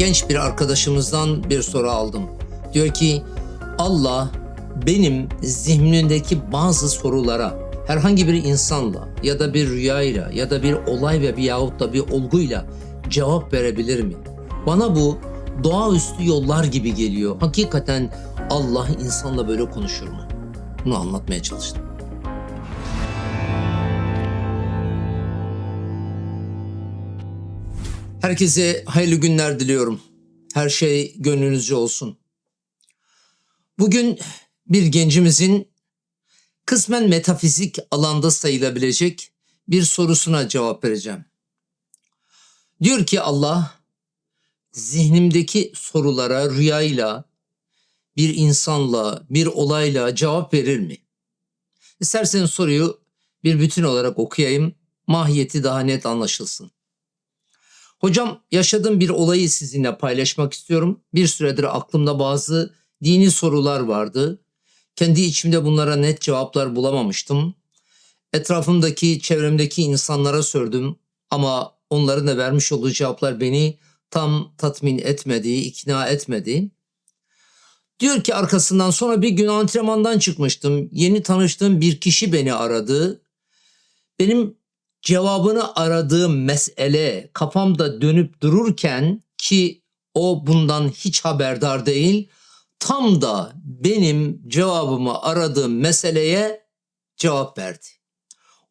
genç bir arkadaşımızdan bir soru aldım. Diyor ki Allah benim zihnimdeki bazı sorulara herhangi bir insanla ya da bir rüyayla ya da bir olay ve bir yahut da bir olguyla cevap verebilir mi? Bana bu doğaüstü yollar gibi geliyor. Hakikaten Allah insanla böyle konuşur mu? Bunu anlatmaya çalıştım. Herkese hayırlı günler diliyorum. Her şey gönlünüzce olsun. Bugün bir gencimizin kısmen metafizik alanda sayılabilecek bir sorusuna cevap vereceğim. Diyor ki Allah, zihnimdeki sorulara rüyayla, bir insanla, bir olayla cevap verir mi? İsterseniz soruyu bir bütün olarak okuyayım, mahiyeti daha net anlaşılsın. Hocam yaşadığım bir olayı sizinle paylaşmak istiyorum. Bir süredir aklımda bazı dini sorular vardı. Kendi içimde bunlara net cevaplar bulamamıştım. Etrafımdaki, çevremdeki insanlara sordum ama onların da vermiş olduğu cevaplar beni tam tatmin etmedi, ikna etmedi. Diyor ki arkasından sonra bir gün antrenmandan çıkmıştım. Yeni tanıştığım bir kişi beni aradı. Benim cevabını aradığım mesele kafamda dönüp dururken ki o bundan hiç haberdar değil, tam da benim cevabımı aradığım meseleye cevap verdi.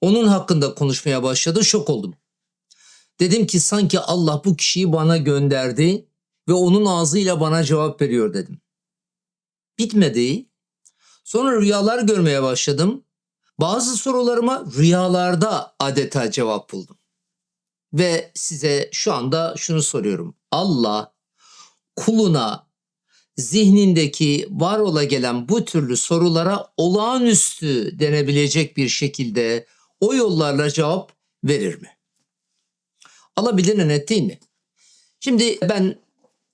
Onun hakkında konuşmaya başladı, şok oldum. Dedim ki sanki Allah bu kişiyi bana gönderdi ve onun ağzıyla bana cevap veriyor dedim. Bitmedi. Sonra rüyalar görmeye başladım. Bazı sorularıma rüyalarda adeta cevap buldum. Ve size şu anda şunu soruyorum. Allah kuluna zihnindeki var ola gelen bu türlü sorulara olağanüstü denebilecek bir şekilde o yollarla cevap verir mi? Alabilir net değil mi? Şimdi ben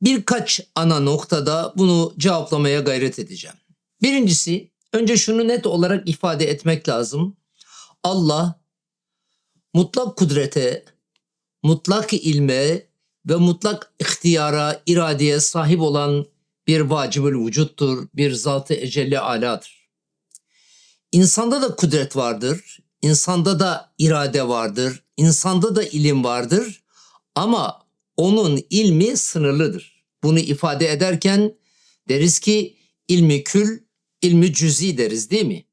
birkaç ana noktada bunu cevaplamaya gayret edeceğim. Birincisi önce şunu net olarak ifade etmek lazım. Allah mutlak kudrete, mutlak ilme ve mutlak ihtiyara, iradeye sahip olan bir vacibül vücuttur, bir zat-ı ecelli aladır. İnsanda da kudret vardır, insanda da irade vardır, insanda da ilim vardır ama onun ilmi sınırlıdır. Bunu ifade ederken deriz ki ilmi kül, ilmi cüzi deriz değil mi?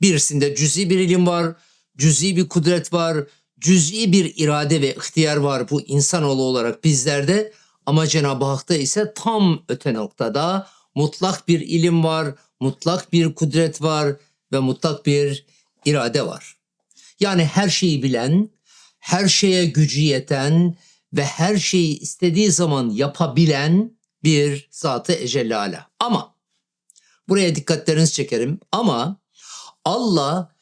Birisinde cüzi bir ilim var, cüzi bir kudret var, cüzi bir irade ve ihtiyar var bu insanoğlu olarak bizlerde ama Cenab-ı Hak'ta ise tam öte noktada mutlak bir ilim var, mutlak bir kudret var ve mutlak bir irade var. Yani her şeyi bilen, her şeye gücü yeten ve her şeyi istediği zaman yapabilen bir zatı ecellala. Ama buraya dikkatlerinizi çekerim ama Allah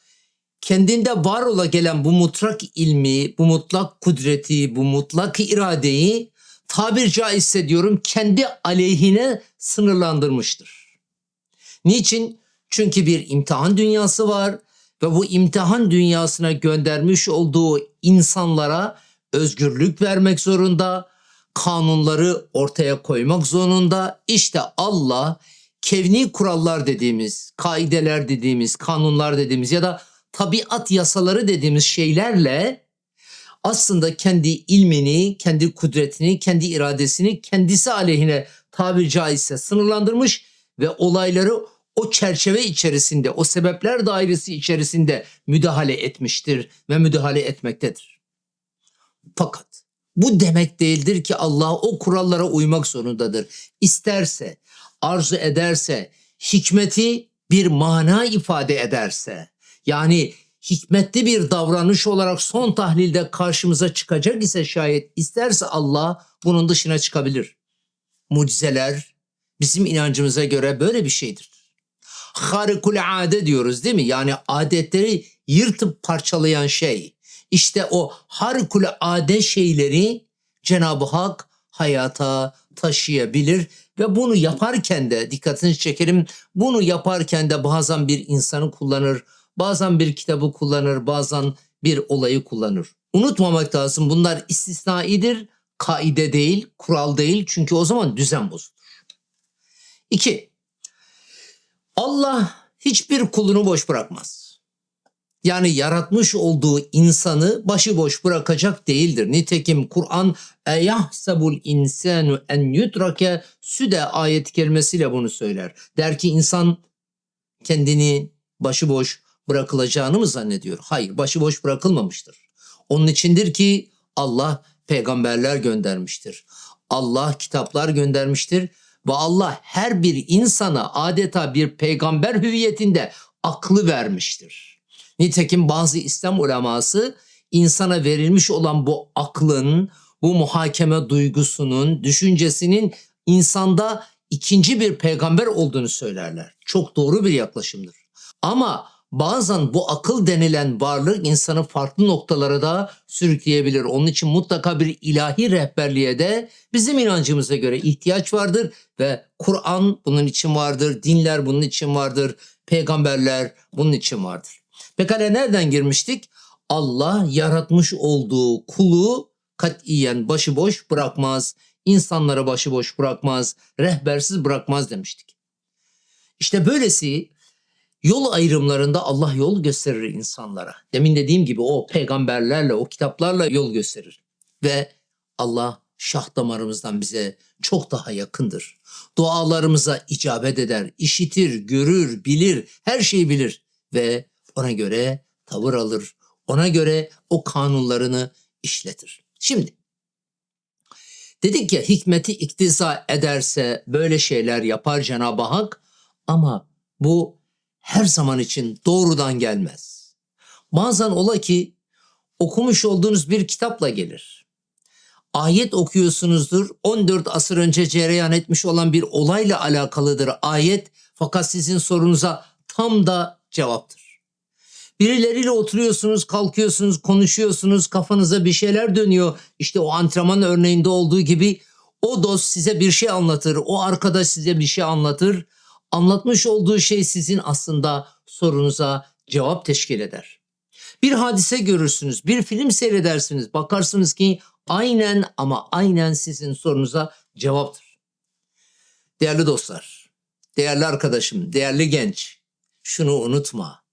kendinde var ola gelen bu mutlak ilmi, bu mutlak kudreti, bu mutlak iradeyi tabir caizse diyorum kendi aleyhine sınırlandırmıştır. Niçin? Çünkü bir imtihan dünyası var ve bu imtihan dünyasına göndermiş olduğu insanlara özgürlük vermek zorunda, kanunları ortaya koymak zorunda. İşte Allah kevni kurallar dediğimiz, kaideler dediğimiz, kanunlar dediğimiz ya da tabiat yasaları dediğimiz şeylerle aslında kendi ilmini, kendi kudretini, kendi iradesini kendisi aleyhine tabiri caizse sınırlandırmış ve olayları o çerçeve içerisinde, o sebepler dairesi içerisinde müdahale etmiştir ve müdahale etmektedir. Fakat bu demek değildir ki Allah o kurallara uymak zorundadır. İsterse, arzu ederse, hikmeti bir mana ifade ederse, yani hikmetli bir davranış olarak son tahlilde karşımıza çıkacak ise şayet isterse Allah bunun dışına çıkabilir. Mucizeler bizim inancımıza göre böyle bir şeydir. Harikul ade diyoruz değil mi? Yani adetleri yırtıp parçalayan şey. İşte o harikulade şeyleri Cenab-ı Hak hayata taşıyabilir ve bunu yaparken de dikkatini çekerim bunu yaparken de bazen bir insanı kullanır, bazen bir kitabı kullanır, bazen bir olayı kullanır. Unutmamak lazım bunlar istisnaidir, kaide değil, kural değil. Çünkü o zaman düzen bozulur. İki, Allah hiçbir kulunu boş bırakmaz. Yani yaratmış olduğu insanı başıboş bırakacak değildir. Nitekim Kur'an eyahsebul insanu en yutrake süde ayet kelimesiyle bunu söyler. Der ki insan kendini başıboş bırakılacağını mı zannediyor? Hayır, başıboş bırakılmamıştır. Onun içindir ki Allah peygamberler göndermiştir. Allah kitaplar göndermiştir ve Allah her bir insana adeta bir peygamber hüviyetinde aklı vermiştir. Nitekim bazı İslam uleması insana verilmiş olan bu aklın, bu muhakeme duygusunun, düşüncesinin insanda ikinci bir peygamber olduğunu söylerler. Çok doğru bir yaklaşımdır. Ama bazen bu akıl denilen varlık insanı farklı noktalara da sürükleyebilir. Onun için mutlaka bir ilahi rehberliğe de bizim inancımıza göre ihtiyaç vardır ve Kur'an bunun için vardır, dinler bunun için vardır, peygamberler bunun için vardır. Pekala nereden girmiştik? Allah yaratmış olduğu kulu katiyen başıboş bırakmaz, insanlara başıboş bırakmaz, rehbersiz bırakmaz demiştik. İşte böylesi yol ayrımlarında Allah yol gösterir insanlara. Demin dediğim gibi o peygamberlerle, o kitaplarla yol gösterir. Ve Allah şah damarımızdan bize çok daha yakındır. Dualarımıza icabet eder, işitir, görür, bilir, her şeyi bilir ve ona göre tavır alır. Ona göre o kanunlarını işletir. Şimdi dedik ya hikmeti iktiza ederse böyle şeyler yapar Cenab-ı Hak ama bu her zaman için doğrudan gelmez. Bazen ola ki okumuş olduğunuz bir kitapla gelir. Ayet okuyorsunuzdur. 14 asır önce cereyan etmiş olan bir olayla alakalıdır ayet fakat sizin sorunuza tam da cevaptır. Birileriyle oturuyorsunuz, kalkıyorsunuz, konuşuyorsunuz, kafanıza bir şeyler dönüyor. İşte o antrenman örneğinde olduğu gibi o dost size bir şey anlatır, o arkadaş size bir şey anlatır. Anlatmış olduğu şey sizin aslında sorunuza cevap teşkil eder. Bir hadise görürsünüz, bir film seyredersiniz, bakarsınız ki aynen ama aynen sizin sorunuza cevaptır. Değerli dostlar, değerli arkadaşım, değerli genç, şunu unutma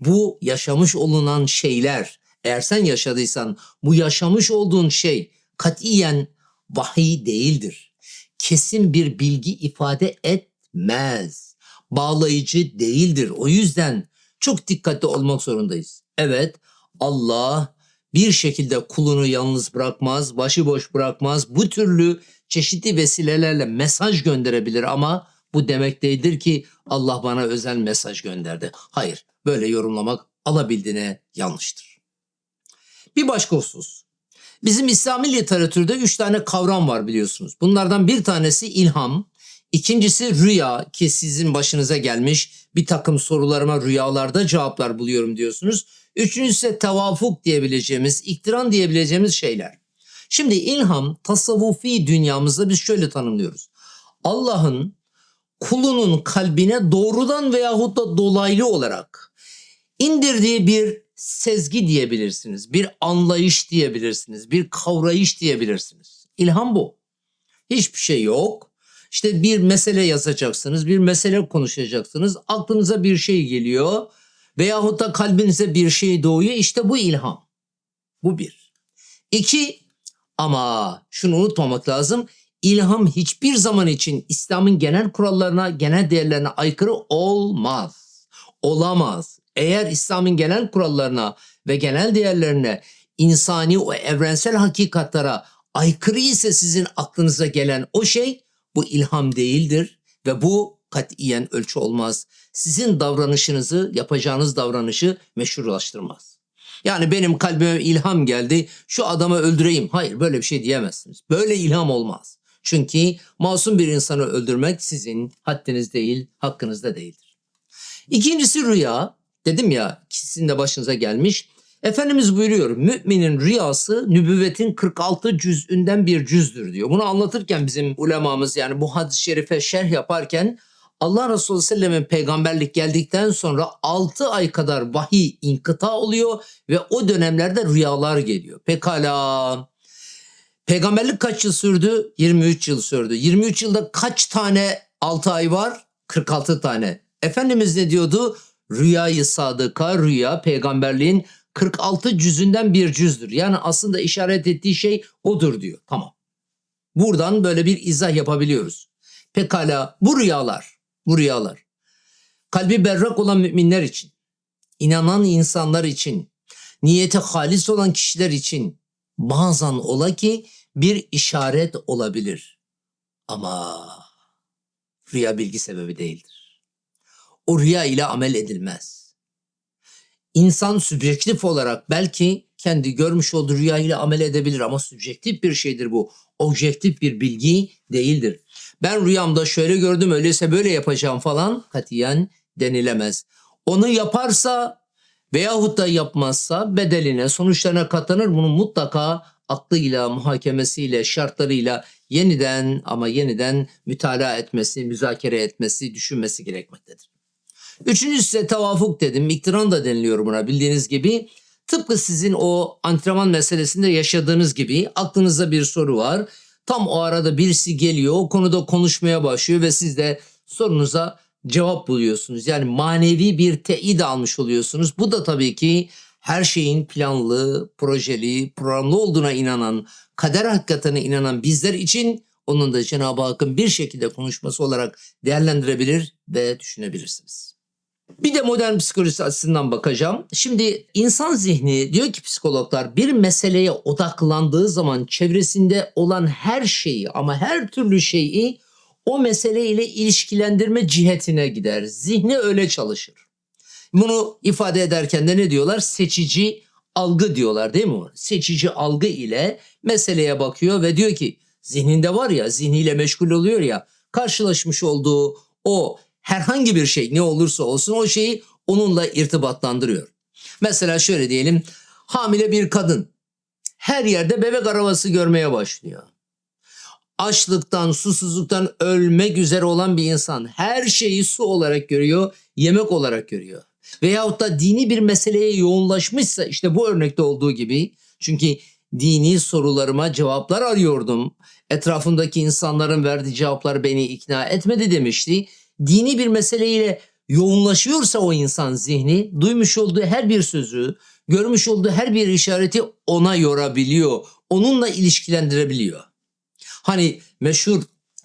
bu yaşamış olunan şeyler eğer sen yaşadıysan bu yaşamış olduğun şey katiyen vahiy değildir. Kesin bir bilgi ifade etmez. Bağlayıcı değildir. O yüzden çok dikkatli olmak zorundayız. Evet Allah bir şekilde kulunu yalnız bırakmaz, başıboş bırakmaz. Bu türlü çeşitli vesilelerle mesaj gönderebilir ama bu demek değildir ki Allah bana özel mesaj gönderdi. Hayır, böyle yorumlamak alabildiğine yanlıştır. Bir başka husus. Bizim İslami literatürde üç tane kavram var biliyorsunuz. Bunlardan bir tanesi ilham, ikincisi rüya ki sizin başınıza gelmiş bir takım sorularıma rüyalarda cevaplar buluyorum diyorsunuz. Üçüncüsü ise tevafuk diyebileceğimiz, iktiran diyebileceğimiz şeyler. Şimdi ilham tasavvufi dünyamızda biz şöyle tanımlıyoruz. Allah'ın kulunun kalbine doğrudan veyahut da dolaylı olarak indirdiği bir sezgi diyebilirsiniz. Bir anlayış diyebilirsiniz. Bir kavrayış diyebilirsiniz. İlham bu. Hiçbir şey yok. İşte bir mesele yazacaksınız, bir mesele konuşacaksınız. Aklınıza bir şey geliyor veyahut da kalbinize bir şey doğuyor. İşte bu ilham. Bu bir. İki ama şunu unutmamak lazım. İlham hiçbir zaman için İslam'ın genel kurallarına, genel değerlerine aykırı olmaz. Olamaz. Eğer İslam'ın genel kurallarına ve genel değerlerine, insani o evrensel hakikatlara aykırı ise sizin aklınıza gelen o şey bu ilham değildir ve bu katiyen ölçü olmaz. Sizin davranışınızı, yapacağınız davranışı meşrulaştırmaz. Yani benim kalbime ilham geldi, şu adamı öldüreyim. Hayır böyle bir şey diyemezsiniz. Böyle ilham olmaz. Çünkü masum bir insanı öldürmek sizin haddiniz değil, hakkınızda değildir. İkincisi rüya. Dedim ya sizin de başınıza gelmiş. Efendimiz buyuruyor müminin rüyası nübüvvetin 46 cüzünden bir cüzdür diyor. Bunu anlatırken bizim ulemamız yani bu hadis-i şerife şerh yaparken Allah Resulü Sellem'in peygamberlik geldikten sonra 6 ay kadar vahiy inkıta oluyor ve o dönemlerde rüyalar geliyor. Pekala Peygamberlik kaç yıl sürdü? 23 yıl sürdü. 23 yılda kaç tane 6 ay var? 46 tane. Efendimiz ne diyordu? Rüyayı sadıka, rüya peygamberliğin 46 cüzünden bir cüzdür. Yani aslında işaret ettiği şey odur diyor. Tamam. Buradan böyle bir izah yapabiliyoruz. Pekala bu rüyalar, bu rüyalar kalbi berrak olan müminler için, inanan insanlar için, niyeti halis olan kişiler için bazen ola ki bir işaret olabilir. Ama rüya bilgi sebebi değildir. O rüya ile amel edilmez. İnsan sübjektif olarak belki kendi görmüş olduğu rüya ile amel edebilir ama sübjektif bir şeydir bu. Objektif bir bilgi değildir. Ben rüyamda şöyle gördüm öyleyse böyle yapacağım falan katiyen denilemez. Onu yaparsa veyahut da yapmazsa bedeline, sonuçlarına katlanır. Bunu mutlaka aklıyla, muhakemesiyle, şartlarıyla yeniden ama yeniden mütalaa etmesi, müzakere etmesi, düşünmesi gerekmektedir. Üçüncüsü ise tevafuk dedim. İktiran da deniliyor buna bildiğiniz gibi. Tıpkı sizin o antrenman meselesinde yaşadığınız gibi aklınızda bir soru var. Tam o arada birisi geliyor, o konuda konuşmaya başlıyor ve siz de sorunuza cevap buluyorsunuz. Yani manevi bir teyit almış oluyorsunuz. Bu da tabii ki her şeyin planlı, projeli, programlı olduğuna inanan, kader hakikatine inanan bizler için onun da Cenab-ı Hakk'ın bir şekilde konuşması olarak değerlendirebilir ve düşünebilirsiniz. Bir de modern psikolojisi açısından bakacağım. Şimdi insan zihni diyor ki psikologlar bir meseleye odaklandığı zaman çevresinde olan her şeyi ama her türlü şeyi o meseleyle ilişkilendirme cihetine gider. Zihni öyle çalışır. Bunu ifade ederken de ne diyorlar? Seçici algı diyorlar değil mi? Seçici algı ile meseleye bakıyor ve diyor ki zihninde var ya zihniyle meşgul oluyor ya karşılaşmış olduğu o herhangi bir şey ne olursa olsun o şeyi onunla irtibatlandırıyor. Mesela şöyle diyelim hamile bir kadın her yerde bebek arabası görmeye başlıyor. Açlıktan, susuzluktan ölmek üzere olan bir insan her şeyi su olarak görüyor, yemek olarak görüyor. Veyahut da dini bir meseleye yoğunlaşmışsa işte bu örnekte olduğu gibi çünkü dini sorularıma cevaplar arıyordum. Etrafımdaki insanların verdiği cevaplar beni ikna etmedi demişti. Dini bir meseleyle yoğunlaşıyorsa o insan zihni duymuş olduğu her bir sözü, görmüş olduğu her bir işareti ona yorabiliyor. Onunla ilişkilendirebiliyor. Hani meşhur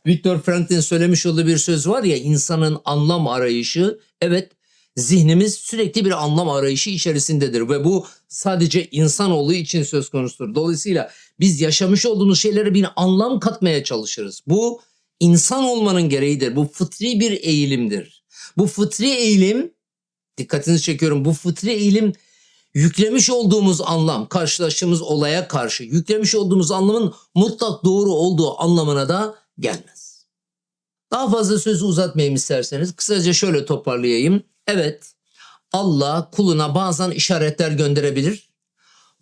Viktor Franklin söylemiş olduğu bir söz var ya insanın anlam arayışı. Evet zihnimiz sürekli bir anlam arayışı içerisindedir ve bu sadece insanoğlu için söz konusudur. Dolayısıyla biz yaşamış olduğumuz şeylere bir anlam katmaya çalışırız. Bu insan olmanın gereğidir. Bu fıtri bir eğilimdir. Bu fıtri eğilim dikkatinizi çekiyorum bu fıtri eğilim yüklemiş olduğumuz anlam karşılaştığımız olaya karşı yüklemiş olduğumuz anlamın mutlak doğru olduğu anlamına da gelmez. Daha fazla sözü uzatmayayım isterseniz kısaca şöyle toparlayayım. Evet Allah kuluna bazen işaretler gönderebilir.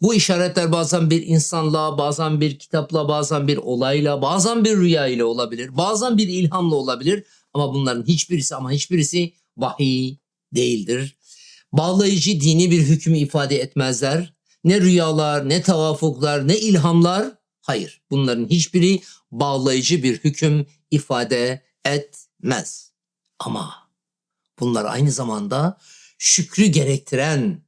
Bu işaretler bazen bir insanla, bazen bir kitapla, bazen bir olayla, bazen bir rüya ile olabilir. Bazen bir ilhamla olabilir. Ama bunların hiçbirisi ama hiçbirisi vahiy değildir. Bağlayıcı dini bir hükmü ifade etmezler. Ne rüyalar, ne tavafuklar, ne ilhamlar. Hayır bunların hiçbiri bağlayıcı bir hüküm ifade etmez. Ama bunlar aynı zamanda şükrü gerektiren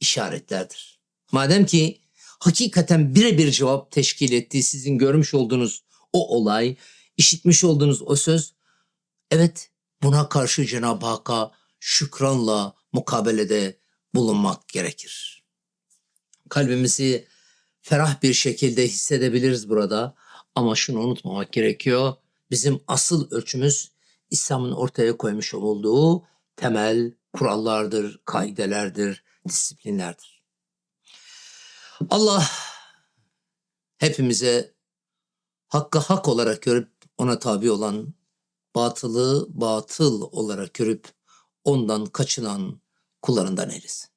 işaretlerdir. Madem ki hakikaten birebir cevap teşkil ettiği sizin görmüş olduğunuz o olay, işitmiş olduğunuz o söz, evet buna karşı Cenab-ı Hakk'a şükranla mukabelede bulunmak gerekir. Kalbimizi ferah bir şekilde hissedebiliriz burada ama şunu unutmamak gerekiyor. Bizim asıl ölçümüz İslam'ın ortaya koymuş olduğu temel kurallardır, kaidelerdir, disiplinlerdir. Allah hepimize hakkı hak olarak görüp ona tabi olan, batılı batıl olarak görüp ondan kaçınan kullarından eylesin.